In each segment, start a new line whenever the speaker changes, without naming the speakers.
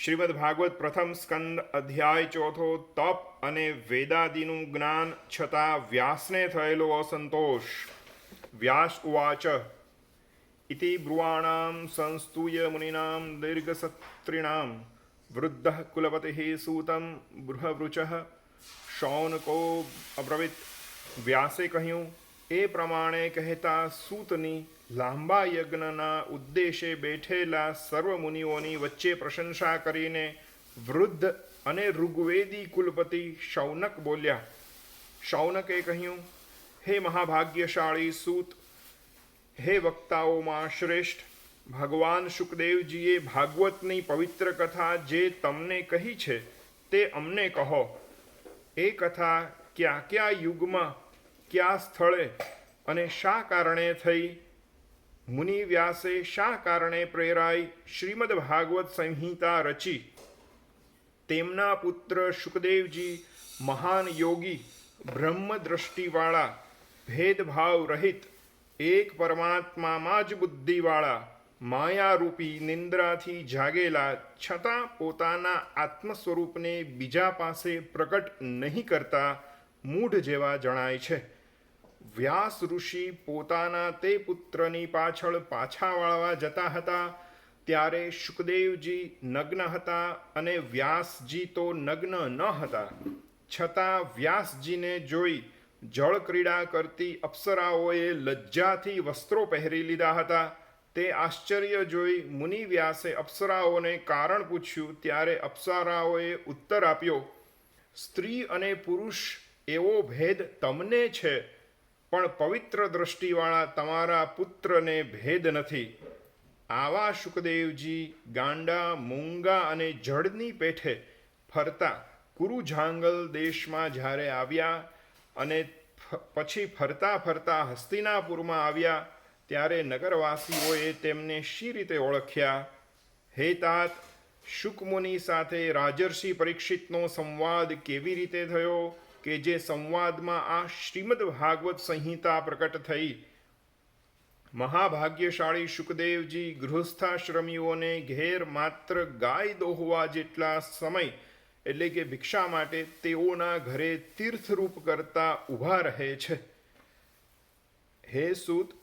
શ્રીમદ ભાગવત પ્રથમ સ્કંદ અધ્યાય ચોથો તપ અને વેદાદિનું જ્ઞાન છતાં વ્યાસને થયેલો અસંતોષ વ્યાસ ઉવાચ ઇતિ બ્રુવાણામ સંસ્તુય મુનિનામ દીર્ઘસત્રિણામ વૃદ્ધ કુલપતિ સૂતમ બૃહવૃચ શૌનકો અબ્રવિત વ્યાસે કહ્યું એ પ્રમાણે કહેતા સૂતની લાંબા યજ્ઞના ઉદ્દેશે બેઠેલા સર્વ મુનિઓની વચ્ચે પ્રશંસા કરીને વૃદ્ધ અને ઋગ્વેદી કુલપતિ શૌનક બોલ્યા, શૌનકે કહ્યું, હે મહાભાગ્યશાળી સૂત, હે વક્તાઓમાં શ્રેષ્ઠ, ભગવાન શુકદેવજીએ ભાગવતની પવિત્ર કથા જે તમને કહી છે તે અમને કહો. એ કથા ક્યાં ક્યાં યુગમાં, કયા સ્થળે અને શા કારણે થઈ મુનિ વ્યાસે શા કારણે પ્રેરાઈ શ્રીમદ ભાગવત સંહિતા રચી? તેમના પુત્ર શુકદેવજી મહાન યોગી, બ્રહ્મદ્રષ્ટિવાળા, ભેદભાવ રહિત, એક પરમાત્મામાં જ બુદ્ધિવાળા, માયારૂપી નિંદ્રાથી જાગેલા છતાં પોતાના આત્મ સ્વરૂપને બીજા પાસે પ્રકટ નહીં કરતા મૂઢ જેવા જણાય છે. વ્યાસ ઋષિ પોતાના તે પુત્રની પાછળ પાછા વાળવા જતા હતા. ત્યારે શુકદેવજી નગ્ન હતા અને વ્યાસજી તો નગ્ન ન હતા. છતાં વ્યાસજીને જોઈ જળ ક્રીડા કરતી અપ્સરાઓએ લજ્જાથી વસ્ત્રો પહેરી લીધા હતા. તે આશ્ચર્ય જોઈ મુનિ વ્યાસે અપ્સરાઓને કારણ પૂછ્યું, ત્યારે અપ્સરાઓએ ઉત્તર આપ્યો, સ્ત્રી અને પુરુષ એવો ભેદ તમને છે? પણ પવિત્ર દ્રષ્ટિવાળા તમારા પુત્રને ભેદ નથી. આવા શુકદેવજી ગાંડા, મૂંગા અને જળની પેઠે ફરતા કુરુજાંગલ દેશમાં જ્યારે આવ્યા અને પછી ફરતા ફરતા હસ્તિનાપુરમાં આવ્યા, ત્યારે નગરવાસીઓએ તેમને શી રીતે ઓળખ્યા? હે તાત, શુકમુનિ સાથે રાજર્ષિ પરીક્ષિતનો સંવાદ કેવી રીતે થયો? કે જે સંવાદમાં આ શ્રીમદ ભાગવત સંહિતા પ્રકટ થઈ. મહાભાગ્યશાળી શુકદેવજી ગૃહસ્થાશ્રમીઓને ઘેર માત્ર ગાય દોહવા જેટલા સમય, એટલે કે ભિક્ષા માટે તેઓના ઘરે તીર્થરૂપ કરતા ઊભા રહે છે. હે સૂત,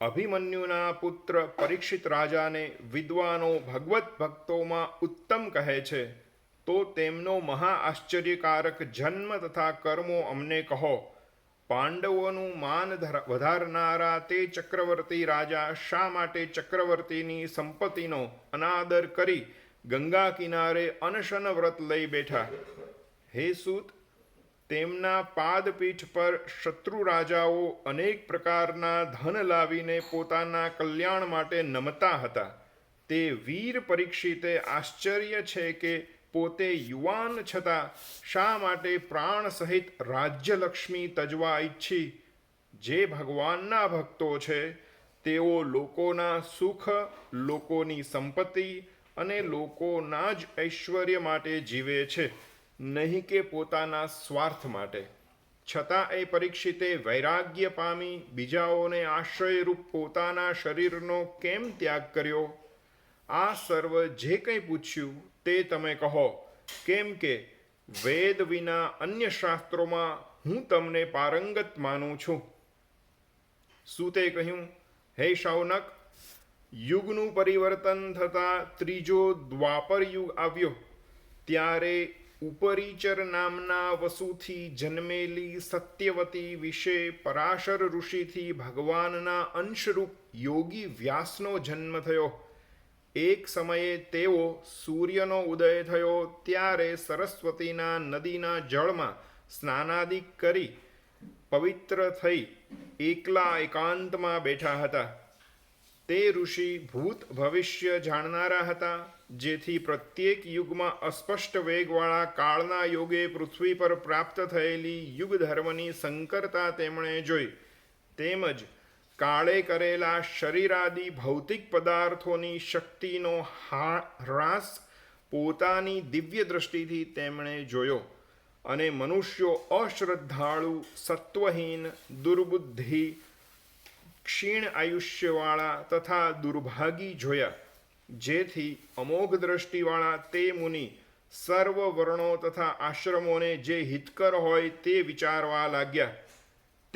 અભિમન્યુના પુત્ર પરીક્ષિત રાજાને વિદ્વાનો ભગવત ભક્તોમાં ઉત્તમ કહે છે. તો તેમનો મહાઆશ્ચર્યકારક જન્મ તથા કર્મો અમને કહો. પાંડવોનું માન ધર- વધારનારા તે ચક્રવર્તી રાજા શા માટે ચક્રવર્તીની સંપત્તિનો અનાદર કરી ગંગા કિનારે અનશન વ્રત લઈ બેઠા? હે સૂત, તેમના પાદપીઠ પર શત્રુ રાજાઓ અનેક પ્રકારના ધન લાવીને પોતાના કલ્યાણ માટે નમતા હતા. તે વીર પરીક્ષિતે આશ્ચર્ય છે કે પોતે યુવાન છતાં શા માટે પ્રાણ સહિત રાજ્યલક્ષ્મી તજવા ઈચ્છી? જે ભગવાનના ભક્તો છે, તેઓ લોકોના સુખ, લોકોની સંપત્તિ અને લોકોના જ ઐશ્વર્ય માટે જીવે છે, નહીં કે પોતાના સ્વાર્થ માટે. છતાં એ પરીક્ષિતે વૈરાગ્ય પામી બીજાઓને આશ્રયરૂપ પોતાના શરીરનો કેમ ત્યાગ કર્યો? આ સર્વ જે કંઈ પૂછ્યું તે તમે કહો, કેમ કે વેદ વિના અન્ય શાસ્ત્રોમાં હું તમને પારંગત માનું છું. સૂતે કહ્યું? હે શૌનક યુગનું પરિવર્તન થતાં ત્રીજો દ્વાપર યુગ આવ્યો, ત્યારે ઉપરીચર નામના વસુથી જન્મેલી સત્યવતી વિશે પરાશર ઋષિથી ભગવાનના અંશરૂપ યોગી વ્યાસનો જન્મ થયો. એક સમયે તેઓ સૂર્યનો ઉદય થયો ત્યારે સરસ્વતીના નદીના જળમાં સ્નાનાદિ કરી પવિત્ર થઈ એકલા એકાંતમાં બેઠા હતા. તે ઋષિ ભૂત ભવિષ્ય જાણનારા હતા, જેથી પ્રત્યેક યુગમાં અસ્પષ્ટ વેગવાળા કાળના યોગે પૃથ્વી પર પ્રાપ્ત થયેલી યુગ ધર્મની સંકરતા તેમણે જોઈ. તેમજ કાળે કરેલા શરીરાદિ ભૌતિક પદાર્થોની શક્તિનો હા હ્રાસ પોતાની દિવ્ય દ્રષ્ટિથી તેમણે જોયો અને મનુષ્યો અશ્રદ્ધાળુ, સત્વહીન, દુર્બુદ્ધિ, ક્ષીણ આયુષ્યવાળા તથા દુર્ભાગી જોયા, જેથી અમોઘ દ્રષ્ટિવાળા તે મુનિ સર્વ વર્ણો તથા આશ્રમોને જે હિતકર હોય તે વિચારવા લાગ્યા.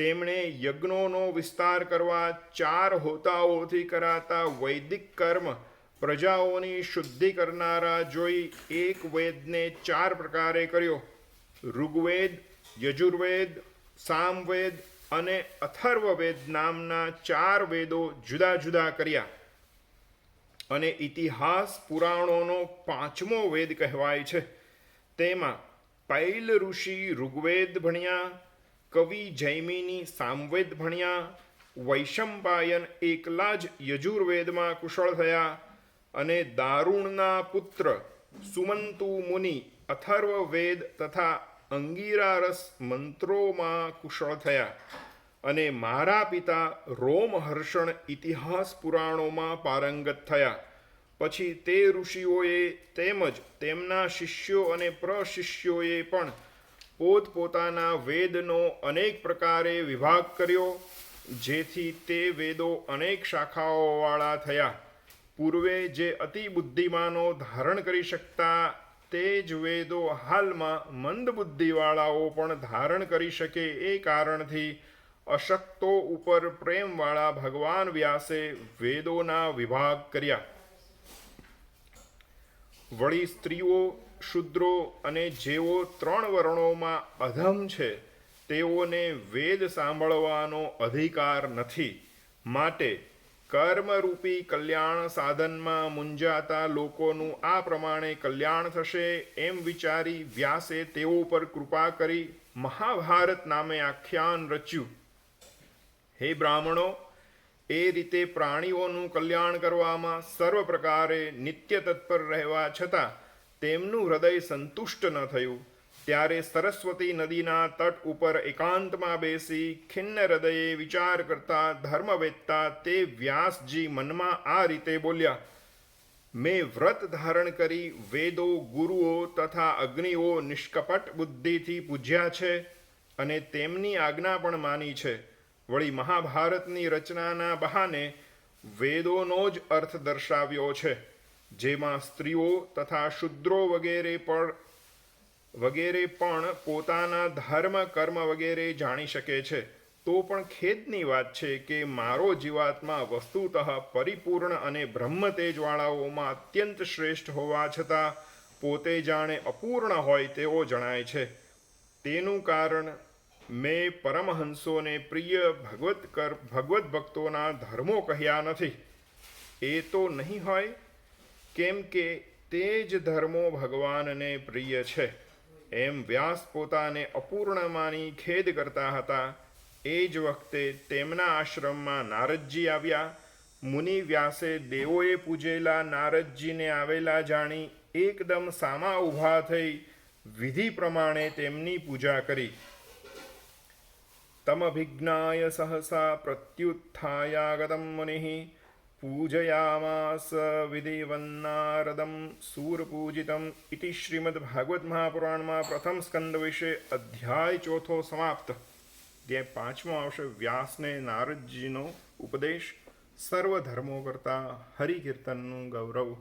તેમણે યજ્ઞોનો વિસ્તાર કરવા ચાર હોતાઓથી કરાતા વૈદિક કર્મ પ્રજાઓની શુદ્ધિ કરનારા જોઈ એક વેદને ચાર પ્રકારે કર્યો. ઋગ્વેદ, યજુર્વેદ, સામવેદ અને અથર્વવેદ નામના ચાર વેદો જુદા જુદા કર્યા. અને ઇતિહાસ પુરાણોનો પાંચમો વેદ કહેવાય છે. તેમાં પૈલ ઋષિ ઋગ્વેદ ભણ્યા કવિ જૈમિની સામવેદ ભણ્યા, વૈશંપાયન એકલા જ યજુર્વેદમાં કુશળ થયા અને દારુણના પુત્ર સુમંતુ મુનિ અથર્વવેદ તથા અંગીરારસ મંત્રોમાં કુશળ થયા અને મારા પિતા રોમહર્ષણ ઇતિહાસ પુરાણોમાં પારંગત થયા. પછી તે ઋષિઓએ તેમજ તેમના શિષ્યો અને પ્રશિષ્યોએ પણ પોતપોતાના વેદનો અનેક પ્રકારે વિભાગ કર્યો, જેથી તે વેદો અનેક શાખાઓવાળા થયા. પૂર્વે જે અતિ બુદ્ધિમાનો ધારણ કરી શકતા, તે જ વેદો હાલમાં મંદ બુદ્ધિવાળાઓ પણ ધારણ કરી શકે એ કારણથી અશક્તો ઉપર પ્રેમવાળા ભગવાન વ્યાસે વેદોના વિભાગ કર્યા. વળી સ્ત્રીઓ શુદ્રો અને જેઓ ત્રણ વર્ણોમાં અધમ છે, તેઓને વેદ સાંભળવાનો અધિકાર નથી. માટે કર્મરૂપી કલ્યાણ સાધનમાં મુંજાતા લોકોનું આ પ્રમાણે કલ્યાણ થશે એમ વિચારી વ્યાસે તેઓ પર કૃપા કરી મહાભારત નામે આખ્યાન રચ્યું. હે બ્રાહ્મણો, એ રીતે પ્રાણીઓનું કલ્યાણ કરવામાં સર્વ પ્રકારે નિત્ય તત્પર રહેવા છતાં તેમનું હૃદય સંતુષ્ટ ન થયું. ત્યારે સરસ્વતી નદીના તટ ઉપર એકાંતમાં બેસી ખિન્ન હૃદયે વિચાર કરતા ધર્મવેત્તા તે વ્યાસજી મનમાં આ રીતે બોલ્યા, મેં વ્રત ધારણ કરી વેદો ગુરુઓ તથા અગ્નિઓ નિષ્કપટ બુદ્ધિથી પૂજ્યા છે અને તેમની આજ્ઞા પણ માની છે. વળી મહાભારતની રચનાના બહાને વેદોનો જ અર્થ દર્શાવ્યો છે. જેમાં સ્ત્રીઓ તથા શુદ્રો વગેરે પણ વગેરે પણ પોતાના ધર્મ, કર્મ વગેરે જાણી શકે છે. તો પણ ખેદની વાત છે કે મારો જીવાત્મા વસ્તુતઃ પરિપૂર્ણ અને બ્રહ્મતેજવાળાઓમાં અત્યંત શ્રેષ્ઠ હોવા છતાં પોતે જાણે અપૂર્ણ હોય તેવો જણાય છે. તેનું કારણ, મેં પરમહંસોને પ્રિય ભગવત કર, ભગવત ભક્તોના ધર્મો કહ્યા નથી. એ તો નહીં હોય? કેમ કે તે જ ધર્મો ભગવાનને પ્રિય છે. એમ વ્યાસ પોતાને અપૂર્ણ માની ખેદ કરતા હતા. એ જ વખતે તેમના આશ્રમમાં નારદજી આવ્યા. મુનિ વ્યાસે દેવોએ પૂજેલા નારદજીને આવેલા જાણી એકદમ સામા ઊભા થઈ વિધિ પ્રમાણે તેમની પૂજા કરી. તમભિજ્ઞાય સહસા પ્રત્યુત્થાયાગતમ મુનિઃ પૂજયામાસ विदेवन्नारदं सूरपूजितम् इति શ્રીમદ ભાગવત મહાપુરાણમાં પ્રથમ સ્કંદ વિશે અધ્યાય ચોથો સમાપ્ત જે પાંચમો આવશે વ્યાસને નારદજીનો ઉપદેશ સર્વ ધર્મો કરતા હરિકીર્તનનું ગૌરવ